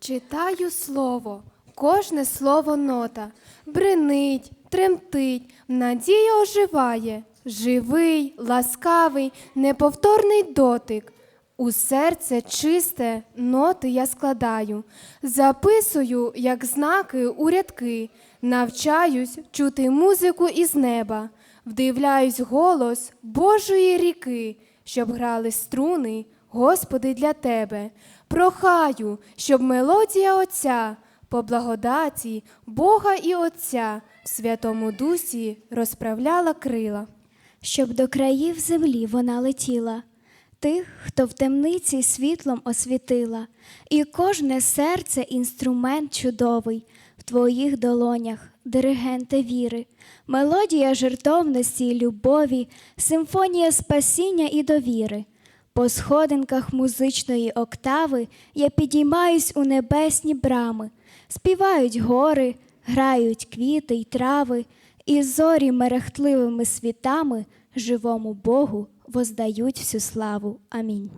Читаю слово, кожне слово нота, бренить, тремтить, надія оживає, живий, ласкавий, неповторний дотик. У серце чисте ноти я складаю, записую, як знаки у рядки, навчаюсь чути музику із неба, вдивляюсь голос Божої ріки, щоб грали струни, Господи, для тебе. Прохаю, щоб мелодія Отця по благодаті Бога і Отця в Святому Дусі розправляла крила. щоб до країв землі вона летіла, тих, хто в темниці світлом освітила, і кожне серце інструмент чудовий в твоїх долонях, диригенте віри, мелодія жертовності і любові, симфонія спасіння і довіри. По сходинках музичної октави я підіймаюсь у небесні брами, співають гори, грають квіти й трави, і зорі мерехтливими світами живому Богу воздають всю славу. Амінь.